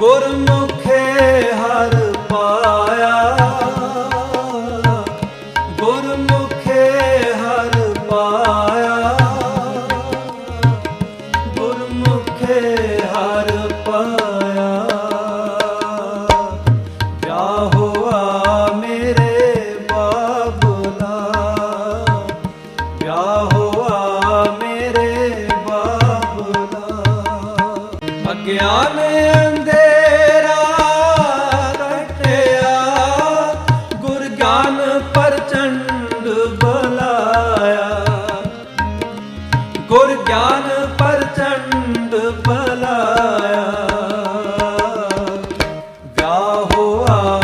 ਗੁਰਮੁਖੇ ਹਰ ਪਾਇਆ। ਗੁਰਮੁਖੇ ਹਰ ਪਾਇਆ। ਗੁਰਮੁਖੇ ਹਰ ਪਾਇਆ। ਵਿਆਹੋਆ ਮੇਰੇ ਬਾਬਲਾ ਵਿਆਹੋਆ ਮੇਰੇ ਬਾਬਲਾ ਅਗਿਆਨ ਅੰਦੇ ਗੁਰ ਗਿਆਨ ਪਰਚੰਡ ਬਲਾਇਆ। ਵਿਆਹ ਹੋਆ